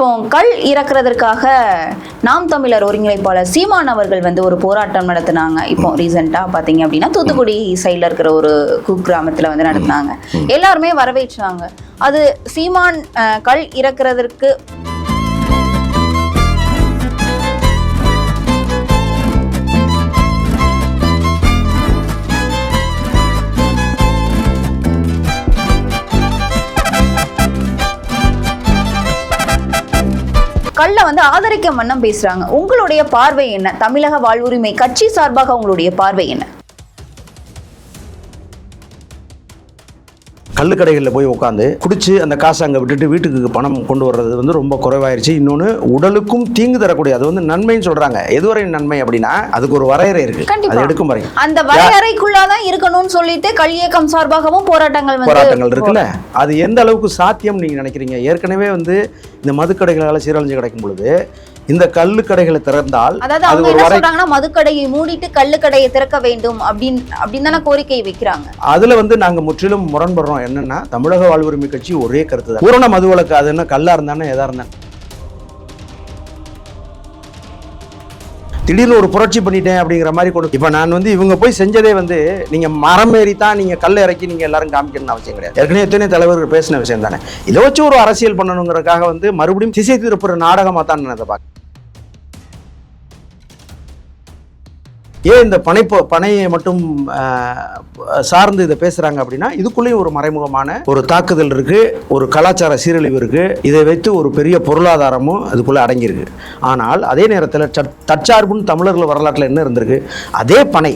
இப்போ கல் இறக்குறதற்காக நாம் தமிழர் ஒருங்கிணைப்பாளர் சீமான் அவர்கள் வந்து ஒரு போராட்டம் நடத்தினாங்க. இப்போ ரீசெண்டாக பார்த்தீங்க அப்படின்னா தூத்துக்குடி சைடில் இருக்கிற ஒரு குக்கிராமத்தில் வந்து நடத்தினாங்க. எல்லாருமே வரவேற்றாங்க. அது சீமான் கல் இறக்குறதற்கு கல்லை வந்து ஆதரிக்க வண்ணம் பேசுறாங்க. உங்களுடைய பார்வை என்ன? தமிழக வாழ்வுரிமை கட்சி சார்பாக உங்களுடைய பார்வை என்ன? கள்ளுக்கடைகளில் போய் உட்காந்து குடிச்சு அந்த காசை அங்கே விட்டுட்டு வீட்டுக்கு பணம் கொண்டு வர்றது வந்து ரொம்ப குறைவாயிருச்சு. இன்னொன்று உடலுக்கும் தீங்கு தரக்கூடிய அது வந்து நன்மைன்னு சொல்றாங்க. எதுவரை நன்மை அப்படின்னா அதுக்கு ஒரு வரையறை இருக்கு. அது எடுக்கும் வரை. அந்த வரையறைக்குள்ளாதான் இருக்கணும்னு சொல்லிட்டு கல் இயக்கம் சார்பாகவும் போராட்டங்கள் போராட்டங்கள் இருக்குல்ல? அது எந்த அளவுக்கு சாத்தியம் நீங்க நினைக்கிறீங்க? ஏற்கனவே வந்து இந்த மதுக்கடைகளால் சீரழிஞ்சு கிடைக்கும் பொழுது இந்த கள்ளுக்கடைகளை திறந்தால் அதாவது அது அவங்க என்ன சொல்றாங்கன்னா மதுக்கடையை மூடிட்டு கள்ளுக்கடையை திறக்க வேண்டும் அப்படின்னு அப்படின்னு தானே கோரிக்கை வைக்கிறாங்க. அதுல வந்து நாங்க முற்றிலும் முரண்படுறோம். என்னன்னா தமிழக வாழ்வுரிமை கட்சி ஒரே கருத்து தான் பூரண மதுவிலக்கு அது என்ன கல்லா இருந்தானே எதா இருந்தானே திடீர்னு ஒரு புரட்சி பண்ணிட்டேன் அப்படிங்கிற மாதிரி கொண்டு இப்போ நான் வந்து இவங்க போய் செஞ்சதே வந்து நீங்க மரம் ஏறி தான் நீங்க கல் இறக்கி நீங்க எல்லாரும் காமிக்கணும்னு அவசியம் கிடையாது. ஏற்கனவே எத்தனை தலைவர்கள் பேசின விஷயம் தானே. இதை வச்சு ஒரு அரசியல் பண்ணணுங்கிறக்காக வந்து மறுபடியும் திசை திருப்புற நாடகமாக தான் நான் இதை ஏன் இந்த பனை பனையை மட்டும் சார்ந்து இதை பேசுறாங்க அப்படின்னா இதுக்குள்ளேயும் ஒரு மறைமுகமான ஒரு தாக்குதல் இருக்கு ஒரு கலாச்சார சீரழிவு இருக்கு. இதை வைத்து ஒரு பெரிய பொருளாதாரமும் அதுக்குள்ள அடங்கியிருக்கு. ஆனால் அதே நேரத்தில் தற்சார்புன்னு தமிழர்கள் வரலாற்றில் என்ன இருந்திருக்கு? அதே பனை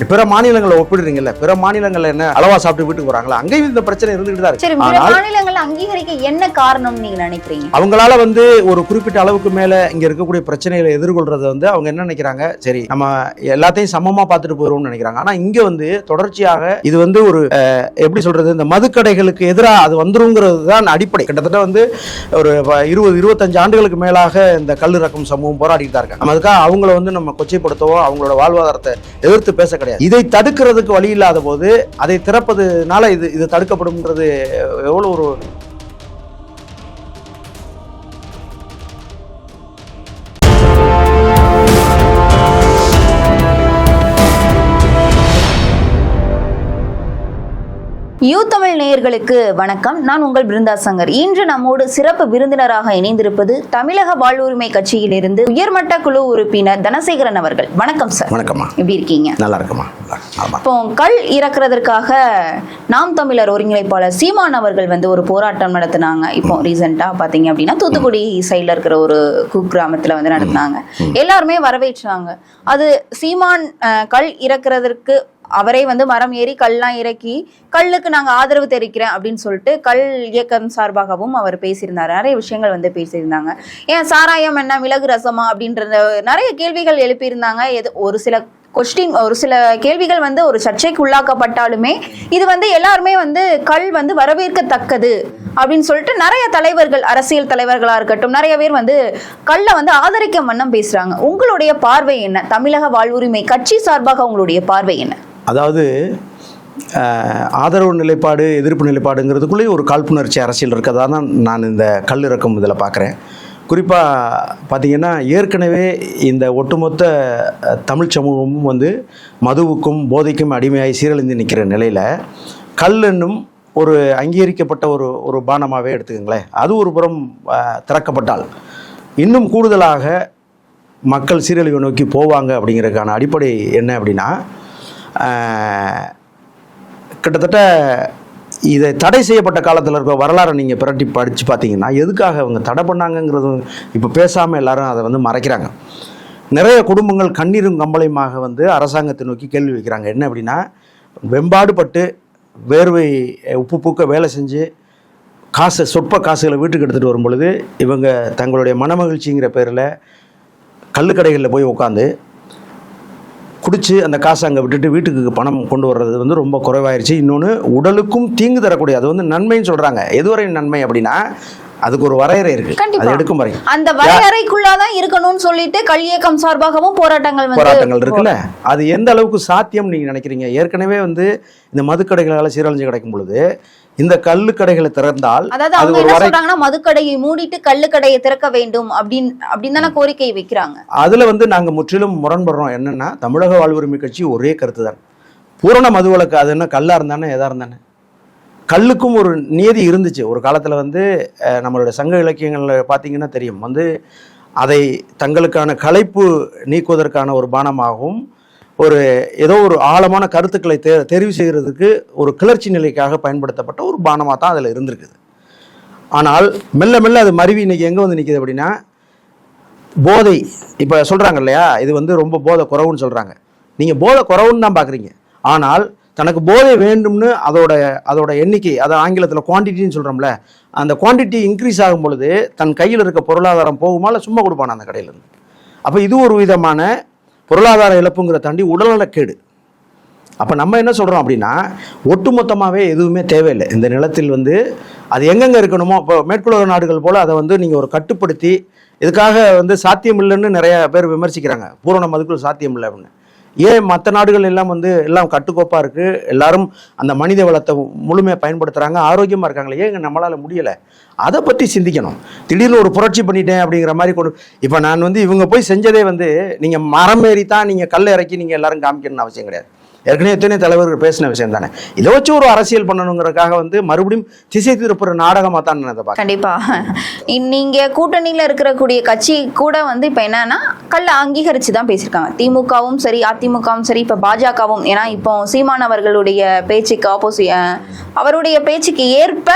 பிற மாநிலங்களை ஒப்பிடுறீங்கல்ல பிற மாநிலங்கள்ல என்ன அளவா சாப்பிட்டு வீட்டுக்கு போறாங்களா? அங்கேயும் இந்த பிரச்சனை இருந்துகிட்டு தான் இருக்கு மாநிலங்கள் அங்கீகரிக்க என்ன காரணம் நீங்க நினைக்கிறீங்க? அவங்களால வந்து ஒரு குறிப்பிட்ட அளவுக்கு மேல இங்க இருக்கக்கூடிய பிரச்சனைகளை எதிர்கொள்றத வந்து அவங்க என்ன நினைக்கிறாங்க? சரி நம்ம எல்லாத்தையும் சமமா பார்த்துட்டு போறோம்னு நினைக்கிறாங்க. ஆனா இங்க வந்து தொடர்ச்சியாக இது வந்து ஒரு எப்படி சொல்றது இந்த மதுக்கடைகளுக்கு எதிராக அது வந்துருங்கிறது தான் அடிப்படை. கிட்டத்தட்ட வந்து ஒரு இருபது இருபத்தஞ்சு ஆண்டுகளுக்கு மேலாக இந்த கல்லிறக்கும் சமூகம் போராடிட்டு தான் இருக்காங்க. அதுக்காக அவங்கள வந்து நம்ம கொச்சைப்படுத்தவோ அவங்களோட வாழ்வாதாரத்தை எதிர்த்து பேச கிடையாது. இதை தடுக்கிறதுக்கு வழி இல்லாத போது அதை திறப்பதுனால இது இது தடுக்கப்படும்ன்றது எவ்வளோ ஒரு யூ தமிழ் நேயர்களுக்கு வணக்கம். நான் உங்கள் பிருந்தா சங்கர். இன்று நம்மோடு சிறப்பு விருந்தினராக இணைந்திருப்பது தமிழக வாழ்வுரிமை கட்சியிலிருந்து உயர்மட்ட குழு உறுப்பினர் தனசேகரன் அவர்கள். வணக்கம் சார். வணக்கம்மா. எப்படி இருக்கீங்க? நல்லா இருக்குமா. இப்போ கல் இறக்குறதற்காக நாம் தமிழர் ஒருங்கிணைப்பாளர் சீமான் அவர்கள் வந்து ஒரு போராட்டம் நடத்தினாங்க. இப்போ ரீசெண்டாக பார்த்தீங்க அப்படின்னா தூத்துக்குடி சைடில் இருக்கிற ஒரு குக்கிராமத்தில் வந்து நடத்தினாங்க. எல்லாருமே வரவேற்றாங்க. அது சீமான் கல் இறக்குறதற்கு அவரே வந்து மரம் ஏறி கல்லாம் இறக்கி கல்லுக்கு நாங்கள் ஆதரவு தெரிவிக்கிறேன் அப்படின்னு சொல்லிட்டு கல் இயக்கம் சார்பாகவும் அவர் பேசியிருந்தார். நிறைய விஷயங்கள் வந்து பேசியிருந்தாங்க. ஏன் சாராயம் என்ன மிளகு ரசமா அப்படின்ற நிறைய கேள்விகள் எழுப்பியிருந்தாங்க. எது ஒரு சில கொஸ்டின் ஒரு சில கேள்விகள் வந்து ஒரு சர்ச்சைக்கு உள்ளாக்கப்பட்டாலுமே இது வந்து எல்லாருமே வந்து கல் வந்து வரவேற்கத்தக்கது அப்படின்னு சொல்லிட்டு நிறைய தலைவர்கள் அரசியல் தலைவர்களாக இருக்கட்டும் நிறைய பேர் வந்து கல்லை வந்து ஆதரிக்க வண்ணம் பேசுகிறாங்க உங்களுடைய பார்வை என்ன? தமிழக வாழ்வுரிமை கட்சி சார்பாக உங்களுடைய பார்வை என்ன? அதாவது ஆதரவு நிலைப்பாடு எதிர்ப்பு நிலைப்பாடுங்கிறதுக்குள்ளேயே ஒரு காழ்ப்புணர்ச்சி அரசியல் இருக்கிறதா தான் நான் இந்த கல்லிறக்கம் இதில் பார்க்குறேன். குறிப்பாக பார்த்திங்கன்னா ஏற்கனவே இந்த ஒட்டுமொத்த தமிழ் சமூகமும் வந்து மதுவுக்கும் போதைக்கும் அடிமையாகி சீரழிந்து நிற்கிற நிலையில் கல் என்னும் ஒரு அங்கீகரிக்கப்பட்ட ஒரு ஒரு பானமாகவே எடுத்துக்கங்களேன். அது ஒரு புறம் திறக்கப்பட்டால் இன்னும் கூடுதலாக மக்கள் சீரழிவை நோக்கி போவாங்க அப்படிங்கிறதுக்கான அடிப்படை என்ன அப்படின்னா கிட்டத்தட்ட இதை தடை செய்யப்பட்ட காலத்தில் இருக்க வரலாறை நீங்கள் பிரட்டி படித்து பார்த்தீங்கன்னா எதுக்காக அவங்க தடை பண்ணாங்கங்கிறது இப்போ பேசாமல் எல்லாரும் அதை வந்து மறைக்கிறாங்க. நிறைய குடும்பங்கள் கண்ணீரும் கம்பளையுமாக வந்து அரசாங்கத்தை நோக்கி கேள்வி வைக்கிறாங்க. என்ன அப்படின்னா வெம்பாடுபட்டு வேர்வை உப்பு பூக்க வேலை செஞ்சு காசு சொற்ப காசுகளை வீட்டுக்கு எடுத்துகிட்டு வரும் பொழுது இவங்க தங்களுடைய மனமகிழ்ச்சிங்கிற பேரில் கல்லுக்கடைகளில் போய் உட்காந்து குடிச்சு அந்த காசை அங்கே விட்டுட்டு வீட்டுக்கு பணம் கொண்டு வர்றது வந்து ரொம்ப குறைவாயிருச்சு. இன்னொன்று உடலுக்கும் தீங்கு தரக்கூடிய அது வந்து நன்மைன்னு சொல்கிறாங்க எதுவரை நன்மை அப்படின்னா அதுக்கு ஒரு வரையறை இருக்கு. அது எடுக்கும் வரை. அந்த வரையறைக்குள்ளாதான் இருக்கணும்னு சொல்லிட்டு கல்வியக்கம் சார்பாகவும் போராட்டங்கள் போராட்டங்கள் இருக்குல்ல? அது எந்த அளவுக்கு சாத்தியம் நீங்க நினைக்கிறீங்க? ஏற்கனவே வந்து இந்த மதுக்கடைகளால சீரழிஞ்சு கிடைக்கும் பொழுது இந்த கல்லு கடைகளை திறந்தால் அதாவது அது அவங்க என்ன சொல்றாங்கன்னா மதுக்கடையை மூடிட்டு கள்ளுக்கடையை திறக்க வேண்டும் அப்படின்னு அப்படின்னு தானே கோரிக்கை வைக்கிறாங்க. அதுல வந்து நாங்க முற்றிலும் முரண்படுறோம். என்னன்னா தமிழக வாழ்வுரிமை கட்சி ஒரே கருத்து தான். பூரண மதுவிலக்கு அது என்ன கல்லா இருந்தானே எதா இருந்தானே? கல்லுக்கும் ஒரு நியதி இருந்துச்சு. ஒரு காலத்துல வந்து அஹ், நம்மளோட சங்க இலக்கியங்கள்ல பார்த்தீங்கன்னா தெரியும். வந்து அதை தங்களுக்கான களைப்பு நீக்குவதற்கான ஒரு பானமாகவும் ஒரு ஏதோ ஒரு ஆழமான கருத்துக்களை தே தெரிவு செய்கிறதுக்கு ஒரு கிளர்ச்சி நிலைக்காக பயன்படுத்தப்பட்ட ஒரு பானமாக தான் அதில் இருந்திருக்குது. ஆனால் மெல்ல மெல்ல அது மருவி இன்னைக்கு எங்கே வந்து நிற்கிது அப்படின்னா போதை இப்போ சொல்கிறாங்க இல்லையா? இது வந்து ரொம்ப போதை குறவுன்னு சொல்கிறாங்க நீங்கள் போதை குறவுன்னு தான் பார்க்குறீங்க ஆனால் தனக்கு போதை வேண்டும்னு அதோட அதோட எண்ணிக்கை அதை ஆங்கிலத்தில் குவான்டிட்டின்னு சொல்கிறோம்ல அந்த குவான்டிட்டி இன்க்ரீஸ் ஆகும் பொழுது தன் கையில் இருக்க பொருளாதாரம் போகுமா இல்லை சும்மா கொடுப்பான அந்த கடையிலேருந்து அப்போ இது ஒரு விதமான பொருளாதார இழப்புங்கிற தாண்டி உடல்நலக்கேடு. அப்போ நம்ம என்ன சொல்கிறோம் அப்படின்னா ஒட்டுமொத்தமாகவே எதுவுமே தேவையில்லை. இந்த நிலத்தில் வந்து அது எங்கெங்கே இருக்கணுமோ இப்போ மேற்குலக நாடுகள் போல் அதை வந்து நீங்கள் ஒரு கட்டுப்படுத்தி இதுக்காக வந்து சாத்தியம் இல்லைன்னு நிறைய பேர் விமர்சிக்கிறாங்க. பூரண மதுக்குள் சாத்தியம் இல்லை அப்படின்னு. ஏன் மற்ற நாடுகள் எல்லாம் வந்து எல்லாம் கட்டுக்கோப்பாக இருக்குது எல்லாரும் அந்த மனித வளத்தை முழுமையாக பயன்படுத்துகிறாங்க ஆரோக்கியமாக இருக்காங்களே? ஏன் இங்க நம்மளால முடியலை? அதை பற்றி சிந்திக்கணும். திடீர்னு ஒரு புரட்சி பண்ணிட்டேன் அப்படிங்கிற மாதிரி கொண்டு இப்போ நான் வந்து இவங்க போய் செஞ்சதே வந்து நீங்கள் மரம் ஏறி தான் நீங்கள் கல் இறக்கி நீங்கள் எல்லாரும் காமிக்கணும்னு அவசியம் கிடையாது. ஏற்கனவே எத்தனை தலைவர்கள் பேசின விஷயம் தானே? இதை வச்சு ஒரு அரசியல் பண்ணணுங்கிறதுக்காக வந்து மறுபடியும் திசை திருப்புற நாடகமாக தான் நினைத்த அதை பார்க்குறேன். கண்டிப்பா. நீங்க இருக்கக்கூடிய கட்சி கூட வந்து இப்போ என்னன்னா கல்ல அங்கீகரிச்சு தான் பேசியிருக்காங்க. திமுகவும் சரி அதிமுகவும் சரி இப்போ பாஜகவும். ஏன்னா இப்போ சீமான் அவர்களுடைய பேச்சுக்கு ஆப்போசி அவருடைய பேச்சுக்கு ஏற்ப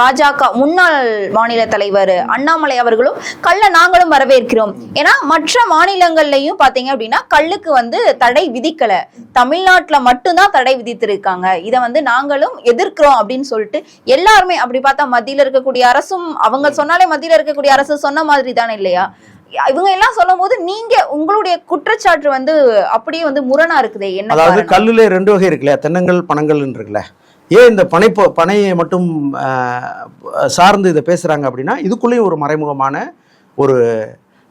பாஜக முன்னாள் மாநில தலைவர் அண்ணாமலை அவர்களும் கல்ல நாங்களும் வரவேற்கிறோம். ஏன்னா மற்ற மாநிலங்கள்லையும் பார்த்தீங்க அப்படின்னா கல்லுக்கு வந்து தடை விதிக்கலை. தமிழ் தமிழ்நாட்டுல மட்டும்தான் தடை விதித்திருக்காங்க. இதை வந்து நாங்களும் எதிர்க்கிறோம் அப்படின்னு சொல்லிட்டு எல்லாருமே அப்படி பார்த்தா மத்தியில இருக்கக்கூடிய அரசும் அவங்க சொன்னாலே மத்தியில இருக்கக்கூடிய அரசு சொன்ன மாதிரி தானே இல்லையா? இவங்க எல்லாம் சொல்லும் போது நீங்க உங்களுடைய குற்றச்சாட்டு வந்து அப்படியே வந்து முரணா இருக்குதே என்ன அதாவது? கல்லுல ரெண்டு வகை இருக்குல்ல தென்னங்கள் பனங்கள்னு இருக்குல்ல. ஏன் இந்த பனை பனையை மட்டும் சார்ந்து இதை பேசுகிறாங்க அப்படின்னா இதுக்குள்ளேயும் ஒரு மறைமுகமான ஒரு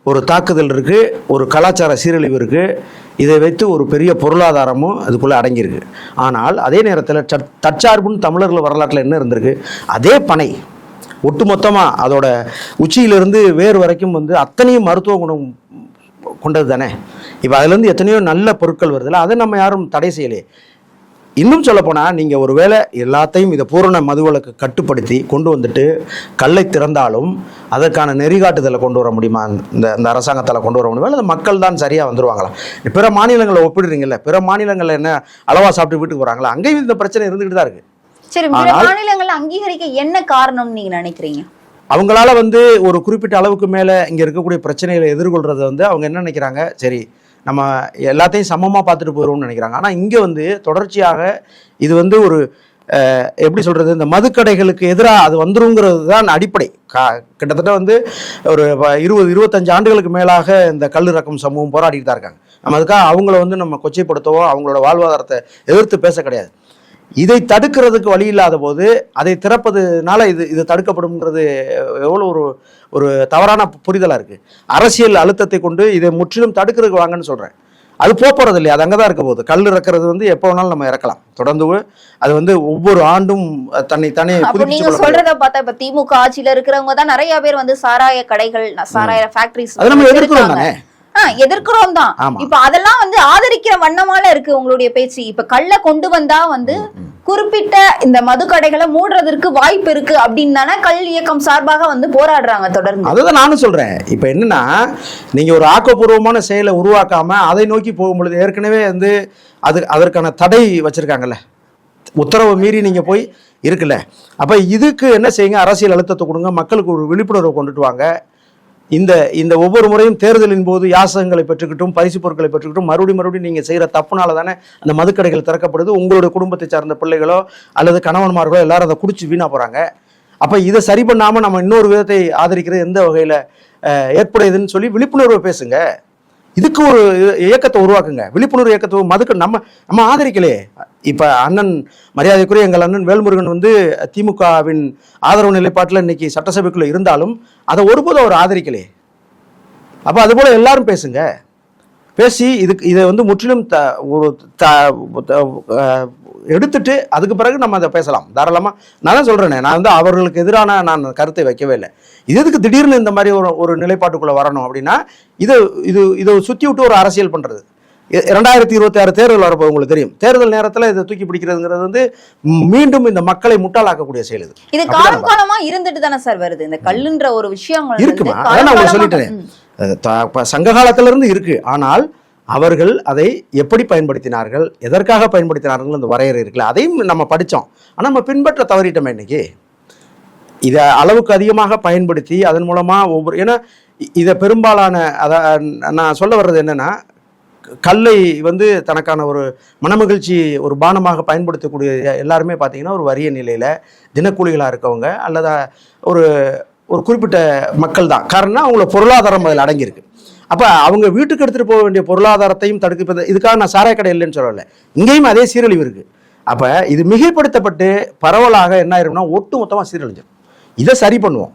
ஒரு தாக்குதல் இருக்குது ஒரு கலாச்சார சீரழிவு இருக்குது இதை வைத்து ஒரு பெரிய பொருளாதாரமும் அதுக்குள்ளே அடங்கியிருக்கு. ஆனால் அதே நேரத்தில் தற்சார்புன்னு தமிழர்கள் வரலாற்றில் என்ன இருந்திருக்கு? அதே பனை ஒட்டுமொத்தமாக அதோட உச்சியிலிருந்து வேர் வரைக்கும் வந்து அத்தனையும் மருத்துவ குணம் கொண்டது தானே இப்போ அதுலேருந்து எத்தனையோ நல்ல பொருட்கள் வருதுல்ல அதை நம்ம யாரும் தடை செய்யலையே. இன்னும் சொல்லப்போனால் நீங்கள் ஒருவேளை எல்லாத்தையும் இதை பூரண மதுவிலக்கு கட்டுப்படுத்தி கொண்டு வந்துட்டு கல்லை திறந்தாலும் அதற்கான நெறிகாட்டுதலை கொண்டு வர முடியுமா? இந்த இந்த அரசாங்கத்தால் கொண்டு வர முடியுமா? இல்லை மக்கள் தான் சரியாக வந்துருவாங்களா? பிற மாநிலங்களை ஒப்பிடுறீங்கல்ல பிற மாநிலங்களில் என்ன அளவா சாப்பிட்டு வீட்டுக்கு போகிறாங்களா அங்கேயும் இந்த பிரச்சனை இருந்துகிட்டு தான் இருக்குது சரி மாநிலங்கள்ல அங்கீகரிக்க என்ன காரணம் நீங்க நினைக்கிறீங்க? அவங்களால வந்து ஒரு குறிப்பிட்ட அளவுக்கு மேலே இங்கே இருக்கக்கூடிய பிரச்சனைகளை எதிர்கொள்றத வந்து அவங்க என்ன நினைக்கிறாங்க? சரி நம்ம எல்லாத்தையும் சமமாக பார்த்துட்டு போயிடுவோம்னு நினைக்கிறாங்க. ஆனால் இங்கே வந்து தொடர்ச்சியாக இது வந்து ஒரு எப்படி சொல்கிறது இந்த மதுக்கடைகளுக்கு எதிராக அது வந்துருங்கிறது தான் அடிப்படை. கா கிட்டத்தட்ட வந்து ஒரு இருபது இருபத்தஞ்சு ஆண்டுகளுக்கு மேலாக இந்த கல்லிறக்கம் சமூகம் போராடிட்டு தான் இருக்காங்க. நம்ம அதுக்காக அவங்கள வந்து நம்ம கொச்சைப்படுத்தவோ அவங்களோட வாழ்வாதாரத்தை எதிர்த்து பேச கிடையாது. இதை தடுக்கிறதுக்கு வழி இல்லாத போது அதை திறப்பதுனால இது இது தடுக்கப்படும்ங்கிறது எவ்வளோ ஒரு ஒரு தவறான புரிதலாக இருக்குது அரசியல் அழுத்தத்தை கொண்டு இதை முற்றிலும் தடுக்கிறதுக்கு வாங்கன்னு சொல்கிறேன் அது போகிறது இல்லையா அது அங்கே தான் இருக்க போகுது. கல் இறக்குறது வந்து எப்போ வேணாலும் நம்ம இறக்கலாம். தொடர்ந்து அது வந்து ஒவ்வொரு ஆண்டும் தன்னை தானே நீங்க சொல்றத பார்த்தா இப்ப திமுக ஆட்சியில இருக்கிறவங்க தான் நிறைய பேர் வந்து சாராய கடைகள் சாராய ஃபேக்டரிஸ் அது நம்ம எதிர்க்கிறோம் தானே? எதிர்க்கிறோம் தான். இப்ப அதெல்லாம் வந்து ஆதரிக்கிற வண்ணமால இருக்கு உங்களுடைய பேச்சு. இப்ப கள்ள கொண்டு வந்தா வந்து குறிப்பிட்ட இந்த மது கடைகளை மூடுறதற்கு வாய்ப்பு இருக்கு அப்படின்னு தானே கல் இயக்கம் சார்பாக வந்து போராடுறாங்க தொடர்ந்து. அதுதான் நானும் சொல்கிறேன் இப்போ என்னன்னா நீங்கள் ஒரு ஆக்கப்பூர்வமான செயலை உருவாக்காம அதை நோக்கி போகும்பொழுது ஏற்கனவே வந்து அது அதற்கான தடை வச்சுருக்காங்கல்ல. உத்தரவை மீறி நீங்கள் போய் இருக்குல்ல. அப்போ இதுக்கு என்ன செய்யுங்க? அரசியல் அழுத்தத்தை கொடுங்க. மக்களுக்கு ஒரு விழிப்புணர்வை கொண்டுட்டு வாங்க. இந்த இந்த ஒவ்வொரு முறையும் தேர்தலின் போது யாசகங்களை பெற்றுக்கிட்டும் பரிசு பொருட்களை பெற்றுக்கிட்டும் மறுபடியும் மறுபடியும் நீங்கள் செய்கிற தப்புனால தானே அந்த மதுக்கடைகள் திறக்கப்படுது. உங்களுடைய குடும்பத்தை சார்ந்த பிள்ளைகளோ அல்லது கணவன்மார்களோ எல்லாரும் அதை குடிச்சு வீணாக போகிறாங்க அப்போ இதை சரி பண்ணாமல் நம்ம இன்னொரு விதத்தை ஆதரிக்கிறது எந்த வகையில் ஏற்புடையதுன்னு சொல்லி விழிப்புணர்வை பேசுங்க. இதுக்கு ஒரு இயக்கத்தை உருவாக்குங்க. விழிப்புணர்வு இயக்கத்தை மதுக்கு நம்ம நம்ம ஆதரிக்கலையே. இப்போ அண்ணன் மரியாதைக்குரிய எங்கள் அண்ணன் வேல்முருகன் வந்து திமுகவின் ஆதரவு நிலைப்பாட்டில் இன்னைக்கு சட்டசபைக்குள்ளே இருந்தாலும் அதை ஒருபோதும் அவர் ஆதரிக்கலையே. அப்போ அதுபோல் எல்லாரும் பேசுங்க. பேசி இதுக்கு இதை வந்து முற்றிலும் த ஒரு த எடுத்துட்டு அதுக்கு பிறகு நம்ம அதை பேசலாம். தாராளமாக நான் தான் சொல்கிறேனே நான் வந்து அவர்களுக்கு எதிரான நான் கருத்தை வைக்கவே இல்லை. இது எதுக்கு திடீர்னு இந்த மாதிரி ஒரு ஒரு நிலைப்பாட்டுக்குள்ளே வரணும் அப்படின்னா இது இது இதை சுற்றி விட்டு ஒரு அரசியல் பண்ணுறது ரெண்டாயிரத்தி இருபத்தி ஆறு தேர்தல் வரப்போ உங்களுக்கு தெரியும். தேர்தல் நேரத்தில் இதை தூக்கி பிடிக்கிறதுங்கிறது வந்து மீண்டும் இந்த மக்களை முட்டாளாக்கக்கூடிய செயல் இது. இது காலம் காலமா இருந்துட்டு தானே சார் வருது. இந்த கல்லுன்ற ஒரு விஷயம் இருக்குமா? அதான் நான் சொல்லிட்டேன். சங்க காலத்துல இருந்து இருக்கு. ஆனால் அவர்கள் அதை எப்படி பயன்படுத்தினார்கள் எதற்காக பயன்படுத்தினார்கள் அந்த வரையறை இருக்குல்ல அதையும் நம்ம படித்தோம் ஆனால் நம்ம பின்பற்ற தவறிட்டோமே இன்னைக்கு. இதை அளவுக்கு அதிகமாக பயன்படுத்தி அதன் மூலமாக ஒவ்வொரு ஏன்னா இதை பெரும்பாலான அதை நான் சொல்ல வர்றது என்னன்னா கல்லை வந்து தனக்கான ஒரு மனமகிழ்ச்சி ஒரு பானமாக பயன்படுத்தக்கூடிய எல்லாருமே பார்த்தீங்கன்னா ஒரு வறிய நிலையில் தினக்கூலிகளாக இருக்கவங்க அல்லது ஒரு ஒரு குறிப்பிட்ட மக்கள் தான். காரணம் அவங்கள பொருளாதாரம் அதில் அடங்கியிருக்கு. அப்போ அவங்க வீட்டுக்கு எடுத்துகிட்டு போக வேண்டிய பொருளாதாரத்தையும் தடுக்க இதுக்காக நான் சாராய கடை இல்லைன்னு சொல்லலை. இங்கேயும் அதே சீரழிவு இருக்குது அப்போ இது மிகைப்படுத்தப்பட்டு பரவலாக என்ன ஆயிரும்னா ஒட்டு மொத்தமாக சீரழிஞ்சிடும் இதை சரி பண்ணுவோம்.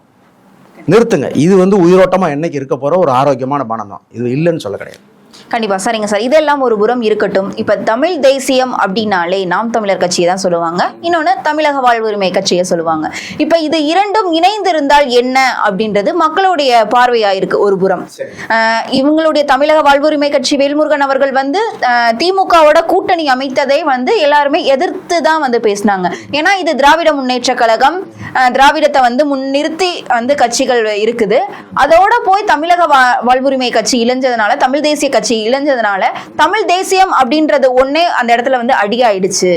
நிறுத்துங்க. இது வந்து உயிரோட்டமாக என்னைக்கு இருக்க போகிற ஒரு ஆரோக்கியமான பானம் தான் இது இல்லைன்னு சொல்ல கிடையாது. கண்டிப்பா. சரிங்க சார். இதெல்லாம் ஒரு புறம் இருக்கட்டும். இப்ப தமிழ் தேசியம் அப்படின்னாலே நாம் தமிழர் கட்சியை தான் சொல்லுவாங்க. இன்னொன்னு தமிழக வாழ்வுரிமை கட்சியை சொல்லுவாங்க. இப்ப இது இரண்டும் இணைந்திருந்தால் என்ன அப்படின்றது மக்களுடைய பார்வையா இருக்கு ஒரு புறம். இவங்களுடைய தமிழக வாழ்வுரிமை கட்சி வேல்முருகன் அவர்கள் வந்து திமுகவோட கூட்டணி அமைத்ததை வந்து எல்லாருமே எதிர்த்து தான் வந்து பேசினாங்க. ஏன்னா இது திராவிட முன்னேற்ற கழகம். திராவிடத்தை வந்து முன்னிறுத்தி வந்து கட்சிகள் இருக்குது. அதோட போய் தமிழக வாழ்வுரிமை கட்சி இளைஞ்சதுனால தமிழ் தேசிய கட்சி இழந்ததுனால தமிழ் தேசியம் அப்படின்றது ஒண்ணே அந்த இடத்துல வந்து அடியாயிடுச்சு.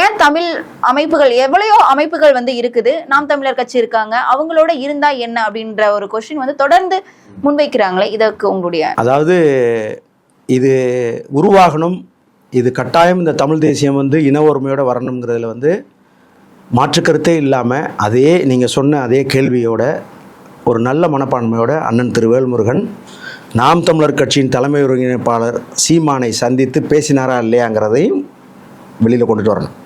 ஏன் தமிழ் அமைப்புகள் எவ்வளையோ அமைப்புகள் வந்து இருக்குது. நாம் தமிழர் கட்சி இருக்காங்க. அவங்களோட இருந்தா என்ன அப்படின்ற ஒரு கொஸ்டின் வந்து தொடர்ந்து முன்வைக்கிறாங்களே. இதற்கு உங்களுடைய அதாவது இது உருவாகணும். இது கட்டாயம் இந்த தமிழ் தேசியம் வந்து இன ஒருமையோட வரணுங்கிறதுல வந்து மாற்று கருத்தே இல்லாமல் அதே நீங்கள் சொன்ன அதே கேள்வியோட ஒரு நல்ல மனப்பான்மையோட அண்ணன் திரு வேல்முருகன் நாம் தமிழர் கட்சியின் தலைமை ஒருங்கிணைப்பாளர் சீமானை சந்தித்து பேசினாரா இல்லையாங்கிறதையும் வெளியில் கொண்டுட்டு வரணும்.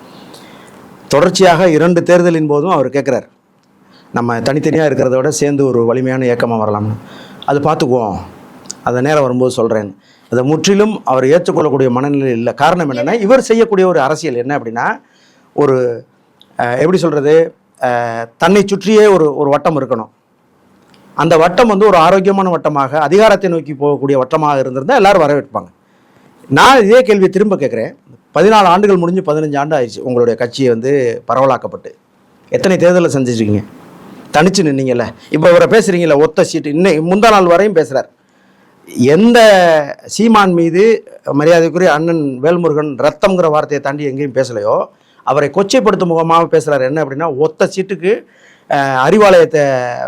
தொடர்ச்சியாக இரண்டு தேர்தலின் போதும் அவர் கேட்குறார் நம்ம தனித்தனியாக இருக்கிறத விட சேர்ந்து ஒரு வலிமையான இயக்கமாக வரலாம்னு அது பார்த்துக்குவோம் அந்த நேரம் வரும்போது சொல்கிறேன் அதை முற்றிலும் அவர் ஏற்றுக்கொள்ளக்கூடிய மனநிலை இல்லை. காரணம் என்னென்னா இவர் செய்யக்கூடிய ஒரு அரசியல் என்ன அப்படின்னா ஒரு எப்படி சொல்கிறது தன்னை சுற்றியே ஒரு ஒரு வட்டம் இருக்கணும். அந்த வட்டம் வந்து ஒரு ஆரோக்கியமான வட்டமாக அதிகாரத்தை நோக்கி போகக்கூடிய வட்டமாக இருந்திருந்தால் எல்லாரும் வரவேற்பாங்க. நான் இதே கேள்வியை திரும்ப கேட்குறேன். பதினாலு ஆண்டுகள் முடிஞ்சு பதினஞ்சு ஆண்டு ஆயிடுச்சு. உங்களுடைய கட்சியை வந்து பரவலாக்கப்பட்டு. எத்தனை தேர்தலில் சந்திச்சிருக்கீங்க? தனிச்சு நின்னீங்கல்ல. இப்போ இவரை பேசுகிறீங்களா ஒத்த சீட்டு. இன்னும் முந்தா நாள் வரையும் பேசுகிறார் எந்த சீமான் மீது மரியாதைக்குரிய அண்ணன் வேல்முருகன் ரத்தம்ங்கிற வார்த்தையை தாண்டி எங்கேயும் பேசலையோ அவரை கொச்சைப்படுத்தும் முகமாக பேசுகிறார் என்ன அப்படின்னா ஒத்த சீட்டுக்கு அறிவாலயத்தை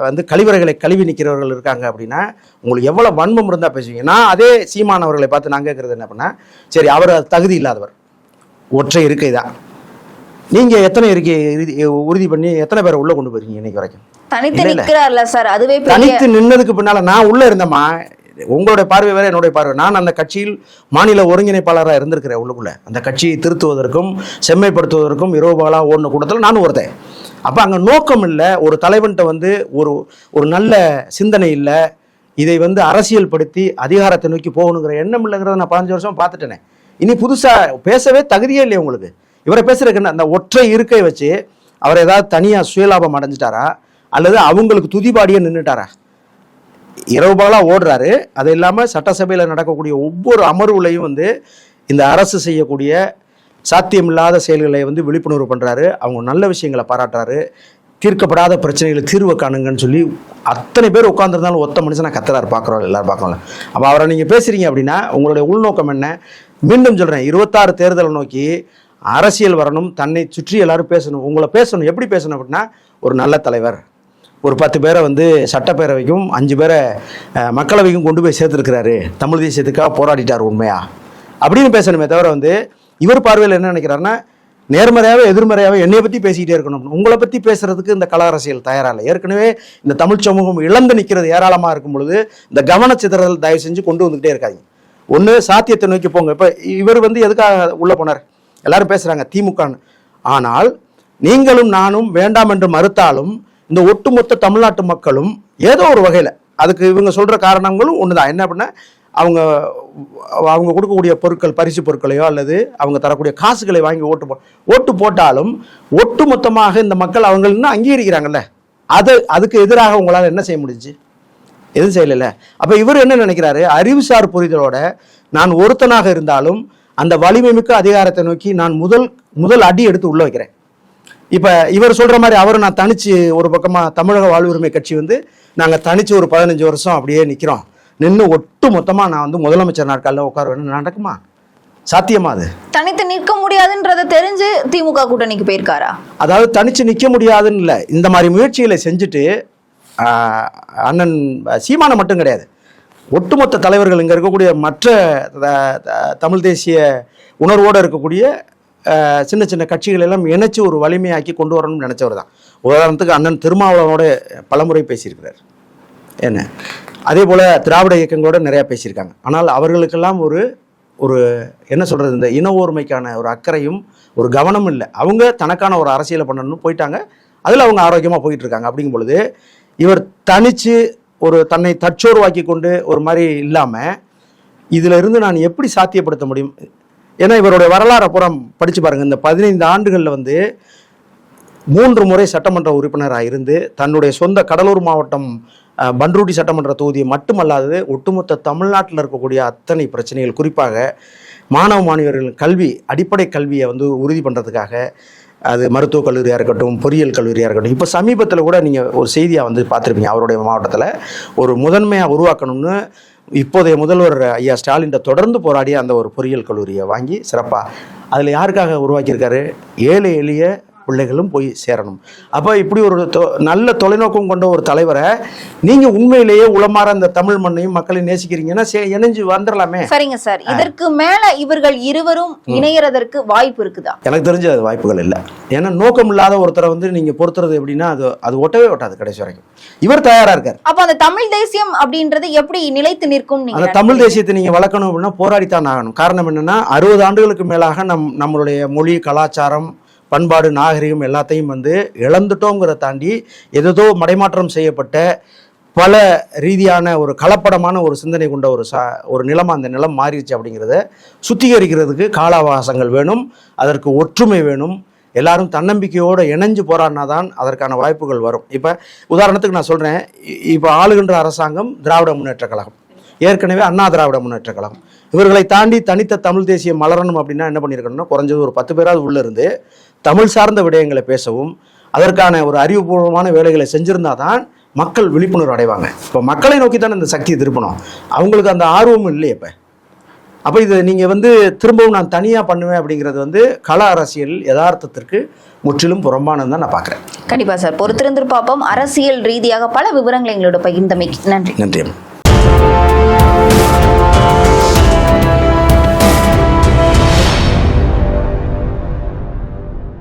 வந்து கழிவறைகளை கழுவி நிற்கிறவர்கள் இருக்காங்க அப்படின்னா உங்களுக்கு எவ்வளோ வன்மம் இருந்தால் பேசுவீங்க. நான் அதே சீமான் அவர்களை பார்த்து நான் கேட்குறது என்ன அப்படின்னா சரி அவர் தகுதி இல்லாதவர். ஒற்றை இருக்கை தான். நீங்கள் எத்தனை இருக்கை உறுதி பண்ணி எத்தனை பேரை உள்ளே கொண்டு போயிருக்கீங்க இன்னைக்கு வரைக்கும்? தனித்து இல்ல, இல்ல. நிற்கிறார்ல சார் அதுவே பெரிய தனித்து நின்னதுக்கு பின்னால நான் உள்ள இருந்தேம்மா உங்களுடைய பார்வை வேற என்னுடைய பார்வை. நான் அந்த கட்சியில் மாநில ஒருங்கிணைப்பாளராக இருந்திருக்கிறேன் உள்ளுக்குள்ள. அந்த கட்சியை திருத்துவதற்கும் செம்மைப்படுத்துவதற்கும் இரவு பகலா ஓடின கூட்டத்தில் நானும் ஒருத்தன். அப்போ அங்கே நோக்கம் இல்லை ஒரு தலைவன்கிட்ட வந்து ஒரு ஒரு நல்ல சிந்தனை இல்லை. இதை வந்து அரசியல் படுத்தி அதிகாரத்தை நோக்கி போகணுங்கிற எண்ணம் இல்லைங்கிறத நான் பதினஞ்சு வருஷம் பார்த்துட்டேனே. இனி புதுசாக பேசவே தகுதியே இல்லையே உங்களுக்கு. இவரை பேசுறதுக்கு என்ன அந்த ஒற்றை இருக்கை வச்சு அவர் ஏதாவது தனியாக சுயலாபம் அடைஞ்சிட்டாரா? அல்லது அவங்களுக்கு துதிபாடியே நின்றுட்டாரா இரவு பகலாக ஓடுறாரு. அது இல்லாமல் சட்டசபையில் நடக்கக்கூடிய ஒவ்வொரு அமர்வுலையும் வந்து இந்த அரசு செய்யக்கூடிய சாத்தியமில்லாத செயல்களை வந்து விழிப்புணர்வு பண்ணுறாரு அவங்க நல்ல விஷயங்களை பாராட்டுறாரு. தீர்க்கப்படாத பிரச்சனைகளை தீர்வு காணுங்கன்னு சொல்லி அத்தனை பேர் உட்காந்துருந்தாலும் ஒத்த மனுஷனை கத்துறாரு பார்க்குறோம் எல்லாரும் பார்க்கலாம் அப்போ அவரை நீங்கள் பேசுகிறீங்க அப்படின்னா உங்களுடைய உள்நோக்கம் என்ன? மீண்டும் சொல்கிறேன் இருபத்தாறு தேர்தலை நோக்கி அரசியல் வரணும். தன்னை சுற்றி எல்லாரும் பேசணும். உங்களை பேசணும். எப்படி பேசணும் அப்படின்னா ஒரு நல்ல தலைவர். ஒரு பத்து பேரை வந்து சட்டப்பேரவைக்கும் அஞ்சு பேரை மக்களவைக்கும் கொண்டு போய் சேர்த்துருக்கிறாரு. தமிழ் தேசியத்துக்காக போராடிட்டார் உண்மையா? அப்படின்னு பேசணுமே தவிர வந்து இவர் பார்வையில் என்ன நினைக்கிறாருன்னா நேர்மறையாகவே எதிர்மறையாகவே என்னை பற்றி பேசிக்கிட்டே இருக்கணும். உங்களை பற்றி பேசுறதுக்கு இந்த கலா அரசியல் தயாரா இல்லை ஏற்கனவே இந்த தமிழ் சமூகம் இழந்து நிற்கிறது ஏராளமாக இருக்கும் பொழுது இந்த கவனச்சிதறல் தயவு செஞ்சு கொண்டு வந்துக்கிட்டே இருக்காங்க ஒன்று சாத்தியத்தை நோக்கி போங்க. இப்போ இவர் வந்து எதுக்காக உள்ளே போனார்? எல்லாரும் பேசுகிறாங்க திமுகன்னு. ஆனால் நீங்களும் நானும் வேண்டாம் என்று மறுத்தாலும் இந்த ஒட்டுமொத்த தமிழ்நாட்டு மக்களும் ஏதோ ஒரு வகையில் அதுக்கு இவங்க சொல்கிற காரணங்களும் ஒன்று தான் என்ன அப்படின்னா அவங்க அவங்க கொடுக்கக்கூடிய பொருட்கள் பரிசு பொருட்களையோ அல்லது அவங்க தரக்கூடிய காசுகளை வாங்கி ஓட்டு போ ஓட்டு போட்டாலும் ஒட்டு மொத்தமாக இந்த மக்கள் அவங்க இன்னும் அங்கீகரிக்கிறாங்கல்ல. அது அதுக்கு எதிராக உங்களால் என்ன செய்ய முடிஞ்சு எதுவும் செய்யலைல்ல. அப்போ இவர் என்ன நினைக்கிறாரு? அறிவுசார் புரிதலோட நான் ஒருத்தனாக இருந்தாலும் அந்த வலிமை மிக்க அதிகாரத்தை நோக்கி நான் முதல் முதல் அடி எடுத்து உள்ள வைக்கிறேன். இப்போ இவர் சொல்ற மாதிரி அவர் நான் தனிச்சு ஒரு பக்கமாக தமிழக வாழ்வுரிமை கட்சி வந்து நாங்கள் தனிச்சு ஒரு பதினஞ்சு வருஷம் அப்படியே நிற்கிறோம் நின்று ஒட்டு மொத்தமாக நான் வந்து முதலமைச்சர் நாட்காலில் உட்கார வேணும் நடக்குமா? சாத்தியமா அது? தனித்து நிற்க முடியாதுன்றத தெரிஞ்சு திமுக கூட்டணிக்கு போயிருக்காரா? அதாவது தனிச்சு நிற்க முடியாதுன்னு இல்லை. இந்த மாதிரி முயற்சிகளை செஞ்சுட்டு அண்ணன் சீமானை மட்டும் கிடையாது. ஒட்டுமொத்த தலைவர்கள் இங்கே இருக்கக்கூடிய மற்ற தமிழ் தேசிய உணர்வோடு இருக்கக்கூடிய சின்ன சின்ன கட்சிகள் எல்லாம் இணைச்சு ஒரு வலிமையாக்கி கொண்டு வரணும்னு நினச்சவர் தான் உதாரணத்துக்கு அண்ணன் திருமாவளவனோட பலமுறை பேசியிருக்கிறார். என்ன? அதே போல் திராவிட இயக்கங்களோட நிறையா பேசியிருக்காங்க. ஆனால் அவர்களுக்கெல்லாம் ஒரு ஒரு என்ன சொல்கிறது இந்த இன ஓர்மைக்கான ஒரு அக்கறையும் ஒரு கவனமும் இல்லை. அவங்க தனக்கான ஒரு அரசியலை பண்ணணும்னு போயிட்டாங்க. அதில் அவங்க ஆரோக்கியமாக போயிட்டு இருக்காங்க அப்படிங்கும் பொழுது இவர் தனித்து ஒரு தன்னை தற்சோர்வாக்கி கொண்டு ஒரு மாதிரி இல்லாமல் இதில் இருந்து நான் எப்படி சாத்தியப்படுத்த முடியும்? ஏன்னா இவருடைய வரலாறை புறம் படித்து பாருங்கள் இந்த பதினைந்து ஆண்டுகளில் வந்து மூன்று முறை சட்டமன்ற உறுப்பினராக இருந்து தன்னுடைய சொந்த கடலூர் மாவட்டம் பன்ருட்டி சட்டமன்ற தொகுதியை மட்டுமல்லாது ஒட்டுமொத்த தமிழ்நாட்டில் இருக்கக்கூடிய அத்தனை பிரச்சனைகள் குறிப்பாக மாணவ மாணவர்களின் கல்வி அடிப்படை கல்வியை வந்து உறுதி பண்ணுறதுக்காக அது மருத்துவக் கல்லூரியாக இருக்கட்டும் பொறியியல் கல்லூரியாக இருக்கட்டும். இப்போ சமீபத்தில் கூட நீங்கள் ஒரு செய்தியாக வந்து பார்த்துருப்பீங்க அவருடைய மாவட்டத்தில். ஒரு முதன்மையாக உருவாக்கணும்னு இப்போதைய முதல்வர் ஐயா ஸ்டாலின் தொடர்ந்து போராடிய அந்த ஒரு பொறியியல் கல்லூரியை வாங்கி சிறப்பாக அதில் யாருக்காக உருவாக்கியிருக்காரு? ஏழை எளிய பிள்ளைகளும் போய் சேரணும். அப்போ இப்படி ஒரு நல்ல தொலைநோக்கம் கொண்ட ஒரு தலைவரை நீங்கள் உண்மையிலேயே உளமாற அந்த தமிழ் மண்ணையும் மக்களையும் நேசிக்கிறீங்கன்னா இணைஞ்சு வந்துடலாமே சரிங்க சார். இதற்கு மேல இவர்கள் இருவரும் இணையறதற்கு வாய்ப்பு இருக்குதா? எனக்கு தெரிஞ்ச அது வாய்ப்புகள் இல்லை. ஏன்னா நோக்கம் இல்லாத ஒருத்தரை வந்து நீங்கள் பொறுத்துறது எப்படின்னா அது அது ஒட்டவே ஒட்டாது கடைசி வரைக்கும். இவர் தயாராக இருக்கார். அப்ப அந்த தமிழ் தேசியம் அப்படின்றது எப்படி நிலைத்து நிற்கும் அந்த நீங்க தமிழ் தேசியத்தை நீங்கள் வளர்க்கணும் அப்படின்னா போராடித்தான் ஆகணும். காரணம் என்னன்னா அறுபது ஆண்டுகளுக்கு மேலாக நம் நம்மளுடைய மொழி கலாச்சாரம் பண்பாடு நாகரிகம் எல்லாத்தையும் வந்து இழந்துட்டோங்கிறத தாண்டி ஏதேதோ மடைமாற்றம் செய்யப்பட்ட பல ரீதியான ஒரு கலப்படமான ஒரு சிந்தனை கொண்ட ஒரு சா ஒரு நிலம் அந்த நிலம் மாறிடுச்சு அப்படிங்கிறத சுத்திகரிக்கிறதுக்கு கால அவகாசங்கள் வேணும் அதற்கு ஒற்றுமை வேணும். எல்லாரும் தன்னம்பிக்கையோடு இணைஞ்சு போராடினா தான் அதற்கான வாய்ப்புகள் வரும். இப்போ உதாரணத்துக்கு நான் சொல்கிறேன் இப்போ ஆளுகின்ற அரசாங்கம் திராவிட முன்னேற்றக் கழகம். ஏற்கனவே அண்ணா திராவிட முன்னேற்றக் கழகம். இவர்களை தாண்டி தனித்த தமிழ் தேசியம் மலரணும் அப்படின்னா என்ன பண்ணியிருக்கணும்னா குறைஞ்சது ஒரு பத்து பேராவது உள்ளே இருந்து தமிழ் சார்ந்த விடயங்களை பேசவும் அதற்கான ஒரு அறிவுபூர்வமான வேலைகளை செஞ்சிருந்தா தான் மக்கள் விழிப்புணர்வு அடைவாங்க. இப்போ மக்களை நோக்கி தானே இந்த சக்தியை திருப்பணும். அவங்களுக்கு அந்த ஆர்வமும் இல்லையே இப்போ. அப்போ இது நீங்கள் வந்து திரும்பவும் நான் தனியாக பண்ணுவேன் அப்படிங்கிறது வந்து கள அரசியல் யதார்த்தத்திற்கு முற்றிலும் புறம்பானது தான் நான் பார்க்குறேன் கண்டிப்பா சார். பொறுத்திருந்து பார்ப்போம் அரசியல் ரீதியாக பல விவரங்களை எங்களோட பகிர்ந்தமைக்கு நன்றி. நன்றி